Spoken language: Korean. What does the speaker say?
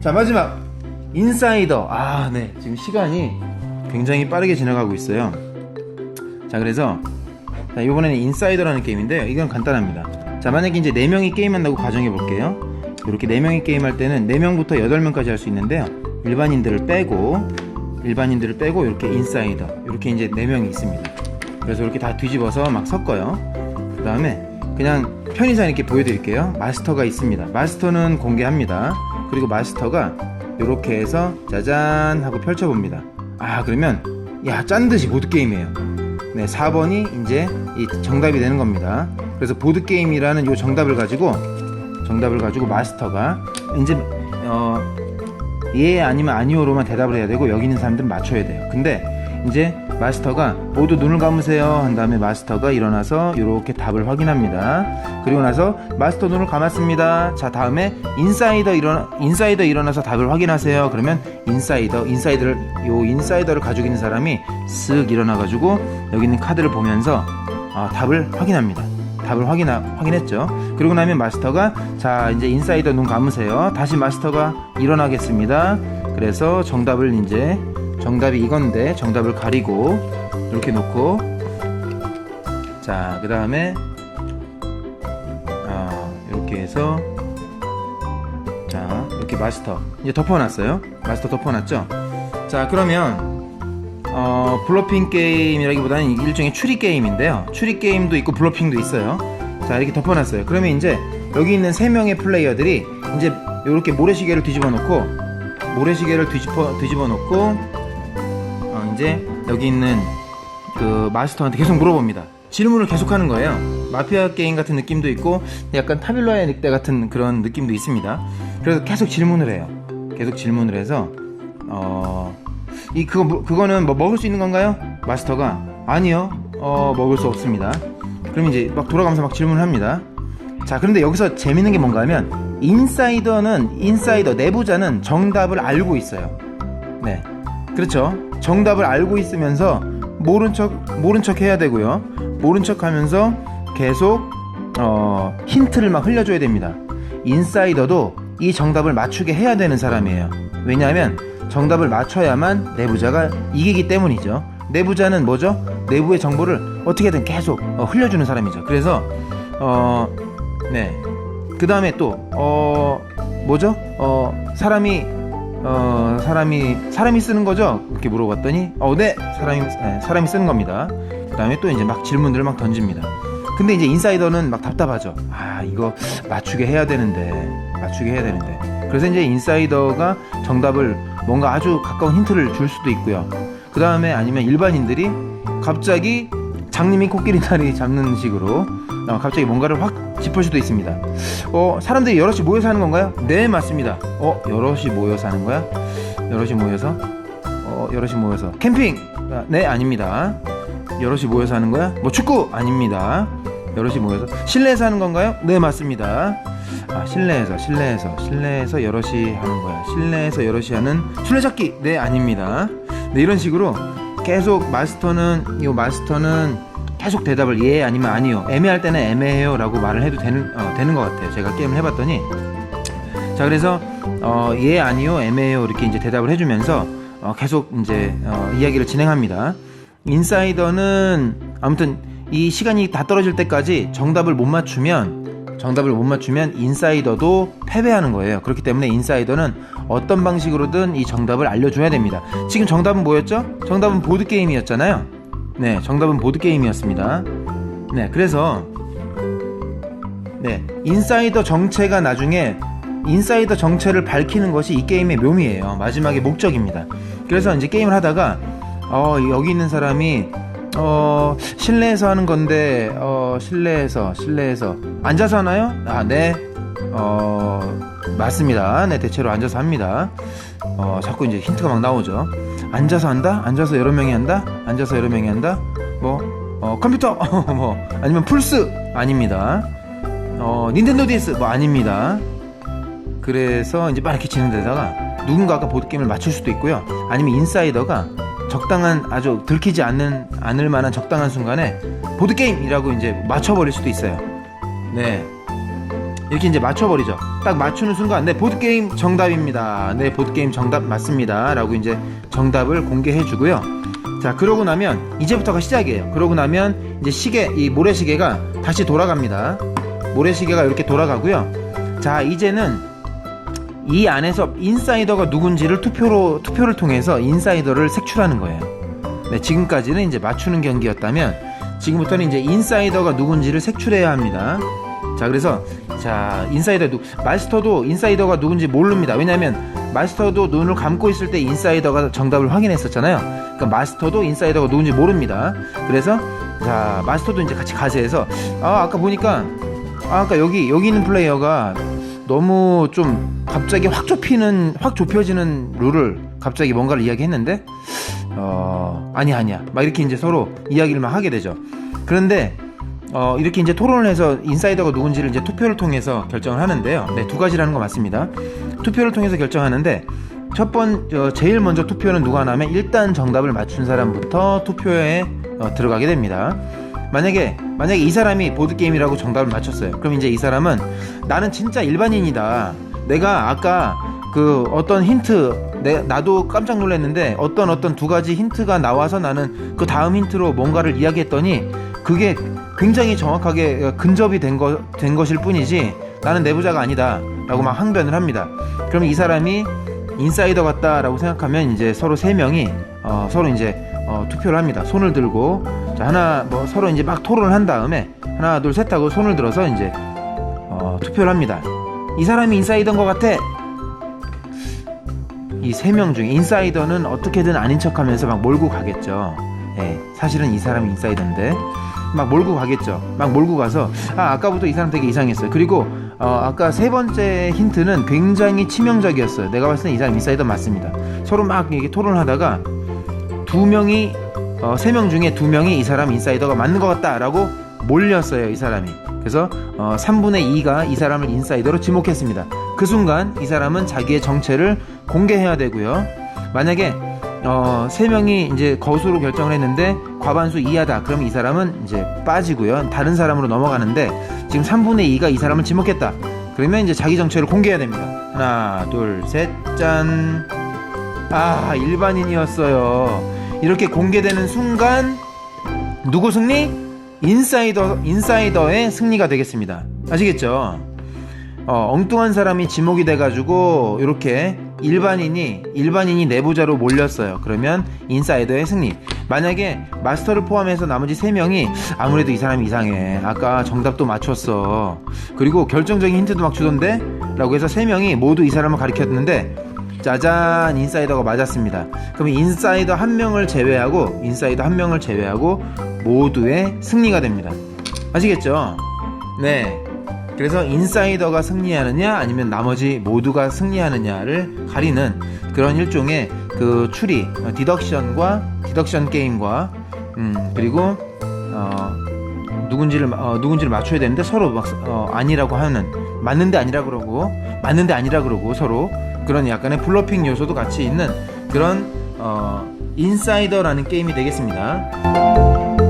자, 마지막. 인사이더. 아, 네. 지금 시간이 굉장히 빠르게 지나가고 있어요. 자, 그래서, 자, 이번에는 인사이더라는 게임인데요. 이건 간단합니다. 자, 만약에 이제 4명이 게임한다고 가정해 볼게요. 이렇게 4명이 게임할 때는 4명부터 8명까지 할 수 있는데요. 일반인들을 빼고, 일반인들을 빼고, 이렇게 인사이더. 이렇게 이제 4명이 있습니다. 그래서 이렇게 다 뒤집어서 막 섞어요. 그 다음에 그냥 편의상 이렇게 보여드릴게요. 마스터가 있습니다. 마스터는 공개합니다. 그리고 마스터가 이렇게 해서 짜잔 하고 펼쳐봅니다. 아, 그러면 야, 짠 듯이 보드 게임이에요. 네, 4번이 이제 이 정답이 되는 겁니다. 그래서 보드 게임이라는 요 정답을 가지고 정답을 가지고 마스터가 이제 어, 예 아니면 아니오로만 대답을 해야 되고 여기 있는 사람들은 맞춰야 돼요. 근데 이제 마스터가 모두 눈을 감으세요 한 다음에 마스터가 일어나서 이렇게 답을 확인합니다. 그리고 나서 마스터 눈을 감았습니다. 자 다음에 인사이더 일어 인사이더 일어나서 답을 확인하세요. 그러면 인사이더 인사이더를 요 인사이더를 가지고 있는 사람이 쓱 일어나가지고 여기 있는 카드를 보면서 아, 답을 확인합니다. 답을 확인 확인했죠. 그리고 나면 마스터가 자 이제 인사이더 눈 감으세요. 다시 마스터가 일어나겠습니다. 그래서 정답을 이제 정답이 이건데 정답을 가리고 이렇게 놓고 자 그 다음에 아 이렇게 해서 자 이렇게 마스터 이제 덮어놨어요. 마스터 덮어놨죠. 자 그러면 어, 블러핑 게임이라기보다는 일종의 추리 게임인데요. 추리 게임도 있고 블러핑도 있어요. 자, 이렇게 덮어놨어요. 그러면 이제 여기 있는 세 명의 플레이어들이 이제 이렇게 모래시계를 뒤집어 놓고 모래시계를 뒤집어 뒤집어 놓고 어, 이제 여기 있는 그 마스터한테 계속 물어봅니다. 질문을 계속하는 거예요. 마피아 게임 같은 느낌도 있고 약간 타빌라의 늑대 같은 그런 느낌도 있습니다. 그래서 계속 질문을 해요. 계속 질문을 해서 어. 이 그거 뭐- 그거는 뭐 먹을 수 있는 건가요? 마스터가 아니요. 어 먹을 수 없습니다. 그럼 이제 막 돌아가면서 막 질문을 합니다. 자, 그런데 여기서 재밌는 게 뭔가 하면 인사이더는 인사이더 내부자는 정답을 알고 있어요. 네. 그렇죠. 정답을 알고 있으면서 모른 척 모른 척 해야 되고요. 모른 척 하면서 계속 어 힌트를 막 흘려줘야 됩니다. 인사이더도 이 정답을 맞추게 해야 되는 사람이에요. 왜냐하면 정답을 맞춰야만 내부자가 이기기 때문이죠. 내부자는 뭐죠? 내부의 정보를 어떻게든 계속 어, 흘려주는 사람이죠. 그래서 어, 네. 그 다음에 또 어, 뭐죠? 어, 사람이 어, 사람이 사람이 쓰는 거죠? 이렇게 물어봤더니 어, 네, 사람이 네, 사람이 쓰는 겁니다. 그 다음에 또 이제 막 질문들을 막 던집니다. 근데 이제 인사이더는 막 답답하죠. 아, 이거 맞추게 해야 되는데, 맞추게 해야 되는데. 그래서 이제 인사이더가 정답을 뭔가 아주 가까운 힌트를 줄 수도 있고요. 그 다음에 아니면 일반인들이 갑자기 장님이 코끼리 다리 잡는 식으로 어, 갑자기 뭔가를 확 짚을 수도 있습니다. 어, 사람들이 여럿이 모여서 하는 건가요? 네, 맞습니다. 어, 여럿이 모여서 하는 거야? 여럿이 모여서? 어, 여럿이 모여서. 캠핑! 아, 네, 아닙니다. 여럿이 모여서 하는 거야? 뭐 축구 아닙니다. 여럿이 모여서 실내에서 하는 건가요? 네 맞습니다. 아 실내에서 실내에서 실내에서 여럿이 하는 거야. 실내에서 여럿이 하는 술래잡기 네 아닙니다. 네 이런 식으로 계속 마스터는 이 마스터는 계속 대답을 예 아니면 아니요 애매할 때는 애매해요 라고 말을 해도 되는 어, 되는 것 같아요. 제가 게임을 해봤더니 자 그래서 어, 예 아니요 애매해요 이렇게 이제 대답을 해주면서 어, 계속 이제 어, 이야기를 진행합니다. 인사이더는 아무튼 이 시간이 다 떨어질 때까지 정답을 못 맞추면 정답을 못 맞추면 인사이더도 패배하는 거예요. 그렇기 때문에 인사이더는 어떤 방식으로든 이 정답을 알려줘야 됩니다. 지금 정답은 뭐였죠? 정답은 보드 게임이었잖아요. 네, 정답은 보드 게임이었습니다. 네, 그래서 네, 인사이더 정체가 나중에 인사이더 정체를 밝히는 것이 이 게임의 묘미예요. 마지막에 목적입니다. 그래서 이제 게임을 하다가 어, 여기 있는 사람이 어, 실내에서 하는 건데 어, 실내에서 실내에서 앉아서 하나요? 아, 네. 어, 맞습니다. 네, 대체로 앉아서 합니다. 어, 자꾸 이제 힌트가 막 나오죠. 앉아서 한다? 앉아서 여러 명이 한다? 앉아서 여러 명이 한다? 뭐 어, 컴퓨터 뭐 아니면 플스 아닙니다. 어, 닌텐도 DS 뭐 아닙니다. 그래서 이제 막 이렇게 진행되다가 누군가가 보드게임을 맞출 수도 있고요. 아니면 인사이더가 적당한 아주 들키지 않는 않을 만한 적당한 순간에 보드게임이라고 이제 맞춰버릴 수도 있어요. 네. 이렇게 이제 맞춰버리죠. 딱 맞추는 순간, 네, 보드게임 정답입니다. 네, 보드게임 정답 맞습니다. 라고 이제 정답을 공개해주고요. 자, 그러고 나면, 이제부터가 시작이에요. 그러고 나면, 이제 시계, 이 모래시계가 다시 돌아갑니다. 모래시계가 이렇게 돌아가고요. 자, 이제는 이 안에서 인사이더가 누군지를 투표로, 투표를 통해서 인사이더를 색출하는 거예요. 네, 지금까지는 이제 맞추는 경기였다면, 지금부터는 이제 인사이더가 누군지를 색출해야 합니다. 자, 그래서 자, 인사이더 누 마스터도 인사이더가 누군지 모릅니다. 왜냐면 마스터도 눈을 감고 있을 때 인사이더가 정답을 확인했었잖아요. 그러니까 마스터도 인사이더가 누군지 모릅니다. 그래서 자, 마스터도 이제 같이 가세해서 아, 아까 보니까 아, 아까 여기 여기 있는 플레이어가 너무 좀 갑자기 확 좁히는 확 좁혀지는 룰을 갑자기 뭔가를 이야기했는데 어, 아니야 아니야. 막 이렇게 이제 서로 이야기를 막 하게 되죠. 그런데 어, 이렇게 이제 토론을 해서 인사이더가 누군지를 이제 투표를 통해서 결정을 하는데요. 네, 두 가지라는 거 맞습니다. 투표를 통해서 결정하는데 첫 번, 어, 제일 먼저 투표는 누가 하냐면 일단 정답을 맞춘 사람부터 투표에 어, 들어가게 됩니다. 만약에 만약에 이 사람이 보드 게임이라고 정답을 맞췄어요. 그럼 이제 이 사람은 나는 진짜 일반인이다. 내가 아까 그 어떤 힌트 내, 나도 깜짝 놀랐는데 어떤 어떤 두 가지 힌트가 나와서 나는 그 다음 힌트로 뭔가를 이야기했더니 그게 굉장히 정확하게 근접이 된, 거, 된 것일 뿐이지 나는 내부자가 아니다 라고 막 항변을 합니다. 그러면 이 사람이 인사이더 같다라고 생각하면 이제 서로 세 명이 어, 서로 이제 어, 투표를 합니다. 손을 들고. 자 하나 뭐 서로 이제 막 토론을 한 다음에 하나 둘 셋 하고 손을 들어서 이제 어, 투표를 합니다. 이 사람이 인사이더인 것 같아 이 세 명 중에 인사이더는 어떻게든 아닌 척하면서 막 몰고 가겠죠. 예, 사실은 이 사람이 인사이더인데 막 몰고 가겠죠. 막 몰고 가서 아 아까부터 이 사람 되게 이상했어요. 그리고 어, 아까 세 번째 힌트는 굉장히 치명적이었어요. 내가 봤을 때 이 사람 인사이더 맞습니다. 서로 막 이렇게 토론을 하다가 두 명이 어, 세 명 중에 두 명이 이 사람 인사이더가 맞는 것 같다라고 몰렸어요. 이 사람이. 그래서 어, 3분의 2가 이 사람을 인사이더로 지목했습니다. 그 순간 이 사람은 자기의 정체를 공개해야 되고요. 만약에 어, 세 명이 이제 거수로 결정을 했는데 과반수 이하다. 그러면 이 사람은 이제 빠지고요. 다른 사람으로 넘어가는데 지금 3분의 2가 이 사람을 지목했다. 그러면 이제 자기 정체를 공개해야 됩니다. 하나, 둘, 셋, 짠. 아, 일반인이었어요. 이렇게 공개되는 순간 누구 승리? 인사이더 인사이더의 승리가 되겠습니다. 아시겠죠? 어, 엉뚱한 사람이 지목이 돼가지고 이렇게 일반인이 일반인이 내부자로 몰렸어요. 그러면 인사이더의 승리. 만약에 마스터를 포함해서 나머지 세 명이 아무래도 이 사람이 이상해. 아까 정답도 맞췄어. 그리고 결정적인 힌트도 막 주던데?라고 해서 세 명이 모두 이 사람을 가리켰는데 짜잔 인사이더가 맞았습니다. 그럼 인사이더 한 명을 제외하고 인사이더 한 명을 제외하고 모두의 승리가 됩니다. 아시겠죠? 네. 그래서 인사이더가 승리하느냐 아니면 나머지 모두가 승리하느냐를 가리는 그런 일종의 그 추리, 어, 디덕션과 디덕션 게임과 음, 그리고 어, 누군지를 어, 누군지를 맞춰야 되는데 서로 막 어, 아니라고 하는 맞는데 아니라 그러고 맞는데 아니라 그러고 서로 그런 약간의 블러핑 요소도 같이 있는 그런 어, 인사이더라는 게임이 되겠습니다.